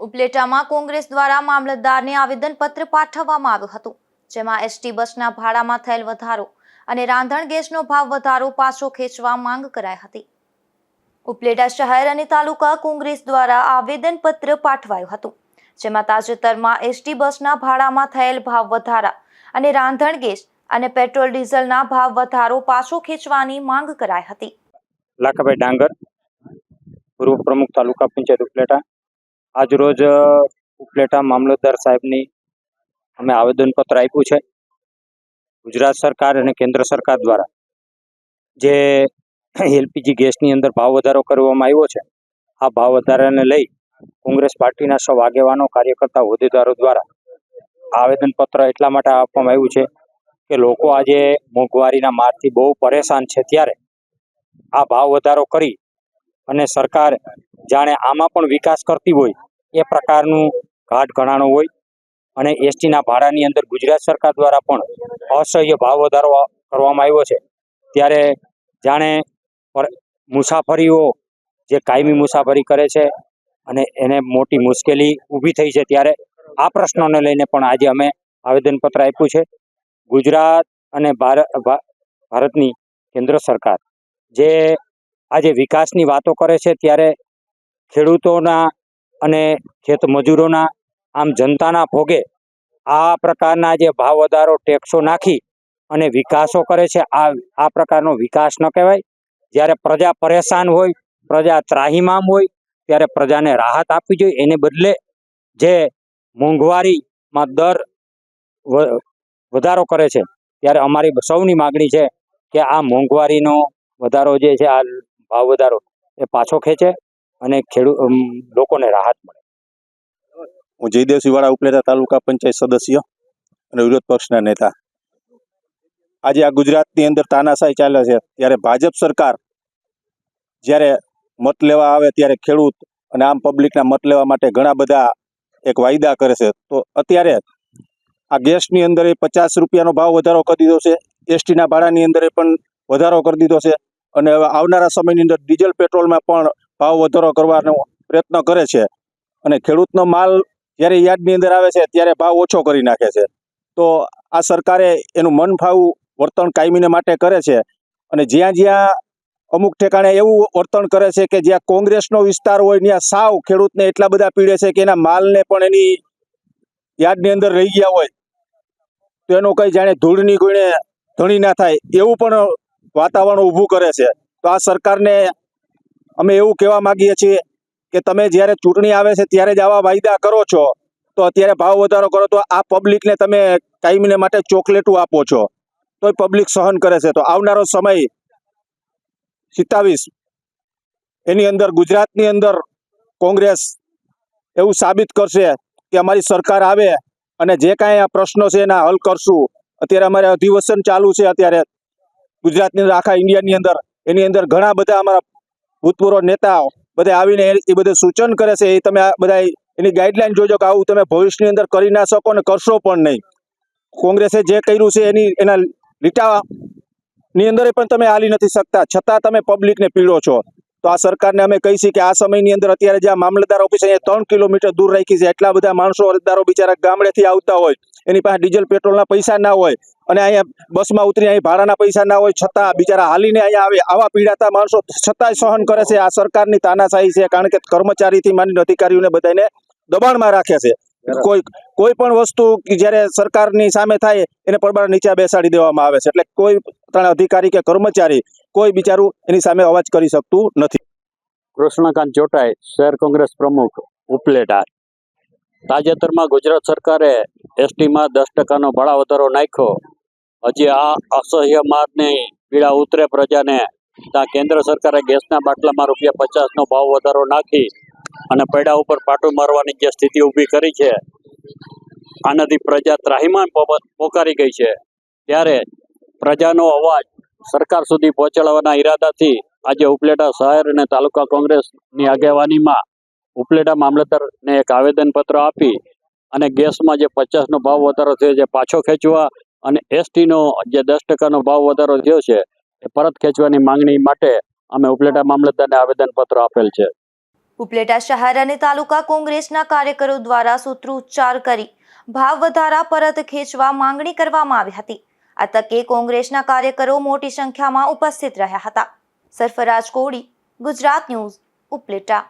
ઉપલેટામાં કોંગ્રેસ દ્વારા મામલતદારને આવેદનપત્ર પાઠવવામાં આવ્યું હતું, જેમાં એસટી બસના ભાડામાં થયેલ વધારો અને રાંધણ ગેસનો ભાવ વધારો પાછો ખેંચવા માંગ કરાઈ હતી. ઉપલેટા શહેર અને તાલુકા કોંગ્રેસ દ્વારા આવેદનપત્ર પાઠવાયું હતું, જેમાં તાજેતરમાં એસટી બસના ભાડામાં થયેલ ભાવ વધારા અને રાંધણ ગેસ અને પેટ્રોલ ડીઝલના ભાવ વધારો પાછો ખેંચવાની માંગ કરાઈ હતી. લાખાભાઈ ડાંગર, પૂર્વ પ્રમુખ તાલુકા પંચાયત ઉપલેટા. આજરોજ ઉપલેટા મામલતદાર સાહેબની અમે આવેદનપત્ર આપ્યું છે. ગુજરાત સરકાર અને કેન્દ્ર સરકાર દ્વારા જે એલપીજી ગેસની અંદર ભાવ વધારો કરવામાં આવ્યો છે, આ ભાવ વધારાને લઈ કોંગ્રેસ પાર્ટીના સૌ આગેવાનો, કાર્યકર્તા, હોદ્દેદારો દ્વારા આવેદનપત્ર એટલા માટે આપવામાં આવ્યું છે કે લોકો આજે મોંઘવારીના મારથી બહુ પરેશાન છે. ત્યારે આ ભાવ વધારો કરી અને સરકાર જાણે આમાં પણ વિકાસ કરતી હોય એ પ્રકારનું ઘાટ ઘણાણો હોય. અને એસટીના ભાડાની અંદર ગુજરાત સરકાર દ્વારા પણ અસહ્ય ભાવ વધારો કરવામાં આવ્યો છે. ત્યારે જાણે મુસાફરીઓ જે કાયમી મુસાફરી કરે છે અને એને મોટી મુશ્કેલી ઊભી થઈ છે ત્યારે આ પ્રશ્નોને લઈને પણ આજે અમે આવેદનપત્ર આપ્યું છે. ગુજરાત અને ભારત ભારતની કેન્દ્ર સરકાર જે આજે વિકાસની વાતો કરે છે, ત્યારે ખેડૂતોના અને ખેત મજૂરોના આમ જનતાના ભોગે આ પ્રકારના જે ભાવ વધારો ટેક્સો નાખી અને વિકાસો કરે છે, આ આ પ્રકારનો વિકાસ ન કહેવાય. જ્યારે પ્રજા પરેશાન હોય, પ્રજા ત્રાહીમામ હોય, ત્યારે પ્રજાને રાહત આપવી જોઈએ. એને બદલે જે મોંઘવારીમાં દર વધારો કરે છે, ત્યારે અમારી સૌની માગણી છે કે આ મોંઘવારીનો વધારો જે છે, આ ભાવ વધારો એ પાછો ખેંચે અને ખેડૂત લોકોને રાહત મળે. હું જયદેવ વાળા ઉપલેટા તાલુકા પંચાયત સદસ્ય અને વિરોધ પક્ષના નેતા. આજે આ ગુજરાતની અંદર તાનાશાહી ચાલે છે. ત્યારે ભાજપ સરકાર જ્યારે મત લેવા આવે ત્યારે ખેડૂત અને આમ પબ્લિકના મત લેવા માટે ઘણા બધા એક વાયદા કરે છે. તો અત્યારે આ ગેસની અંદર એ પચાસ રૂપિયાનો ભાવ વધારો કરી દીધો છે. એસટીના ભાડાની અંદર પણ વધારો કરી દીધો છે. અને આવનારા સમયની અંદર ડીઝલ પેટ્રોલમાં પણ ભાવ વધારો કરવાનો પ્રયત્ન કરે છે. અને ખેડૂતનો માલ જ્યારે યાર્ડની અંદર આવે છે, ત્યારે ભાવ ઓછો કરી નાખે છે. તો આ સરકારે એનું મન ફાવું વર્તન કાયમીને માટે કરે છે. અને જ્યાં જ્યાં અમુક ઠેકાણે એવું વર્તન કરે છે કે જ્યાં કોંગ્રેસનો વિસ્તાર હોય, ત્યાં સાવ ખેડૂતને એટલા બધા પીડે છે કે એના માલને પણ એની યાર્ડની અંદર રહી ગયા હોય. તો એનું કંઈ જાણે ધૂળની ગુણે ધણી ના થાય, એવું પણ વાતાવરણ ઊભું કરે છે. તો આ સરકારને અમે એવું કહેવા માંગીએ છીએ કે તમે જ્યારે ચૂંટણી આવે છે ત્યારે જ આવા વાયદા કરો છો. તો અત્યારે ભાવ વધારો કરો તો આ પબ્લિકને તમે કાયમીને માટે ચોકલેટું આપો છો. તોય પબ્લિક સહન કરે છે. તો આવનારો સમય સિત્તાવીસ, એની અંદર ગુજરાતની અંદર કોંગ્રેસ એવું સાબિત કરશે કે અમારી સરકાર આવે અને જે કાંઈ આ પ્રશ્નો છે એના હલ કરશું. અત્યારે અમારે અધિવેશન ચાલુ છે અત્યારે. ગુજરાતની આખા ઇન્ડિયાની અંદર, એની અંદર ઘણા બધા અમારા ભૂતપૂર્વ નેતાઓ બધા આવીને એ- બધું સૂચન કરે છે, એ તમે બધા એની ગાઈડલાઈન જોજો કે આવું તમે ભવિષ્યની અંદર કરી ના શકો ને કરશો પણ નહીં. કોંગ્રેસે જે કર્યું છે એની, એના લીટા ની અંદર પણ તમે હાલી નથી શકતા, છતાં તમે પબ્લિકને પીડો છો. તો આ સરકારને અમે કહીશું કે આ સમયની અંદર અત્યારે જે આ મામલતદાર ઓફિસ અહીંયા ત્રણ કિલોમીટર દૂર રાખી છે. એટલા બધા માણસો અરજદારો બિચારા ગામડેથી આવતા હોય, એની પાસે ડીઝલ, પેટ્રોલના પૈસા ના હોય અને અહીંયા બસમાં ઉતરી અહીં ભાડાના પૈસા ના હોય છતાં બિચારા હાલીને અહીંયા આવે આવા પીડાતા માણસો છતાંય સહન કરે છે. આ સરકારની તાનાશાહી છે કારણ કે કર્મચારીથી માંડીને અધિકારીઓને બધાને દબાણમાં રાખે છે. કોઈ કોઈ પણ વસ્તુ જ્યારે સરકારની સામે થાય એને પડબાર નીચે બેસાડી દેવામાં આવે છે. એટલે કોઈ ત્રણ અધિકારી કે કર્મચારી કોઈ બિચારું એની સામે અવાજ કરી શકતું નથી. કૃષ્ણકાંત ચોટાઈ શહેર કોંગ્રેસ પ્રમુખ ઉપલેટા તાજેતરમાં ગુજરાત સરકારે એસટીમાં દસ ટકાનો ભાડા વધારો નાખ્યો. હજી આ અસહ્ય મારની પીડા ઉતરે પ્રજાને ત્યાં કેન્દ્ર સરકારે ગેસના બાટલામાં રૂપિયા પચાસનો ભાવ વધારો નાખી અને પૈડા ઉપર પાટું મારવાની જે સ્થિતિ ઊભી કરી છે, આનાથી પ્રજા ત્રાહીમાન પોકારી ગઈ છે. ત્યારે પ્રજાનો અવાજ સરકાર સુધી પહોંચાડવાના ઈરાદાથી આજે ઉપલેટા શહેર અને તાલુકા કોંગ્રેસની આગેવાનીમાં ઉપલેટા મામલતદારને એક આવેદનપત્ર આપી અને ગેસમાં જે પચાસનો ભાવ વધારો થયો છે પાછો ખેંચવા અને એસટીનો જે દસ ટકાનો ભાવ વધારો થયો છે, એ પરત ખેંચવાની માંગણી માટે અમે ઉપલેટા મામલતદારને આવેદનપત્ર આપેલ છે. ઉપલેટા શહેર અને તાલુકા કોંગ્રેસના કાર્યકરો દ્વારા સૂત્રોચ્ચાર કરી ભાવ વધારા પરત ખેંચવા માંગણી કરવામાં આવી હતી. આ તકે કોંગ્રેસના કાર્યકરો મોટી સંખ્યામાં ઉપસ્થિત રહ્યા હતા. સરફરાજ કોડી ગુજરાત ન્યૂઝ, ઉપલેટા.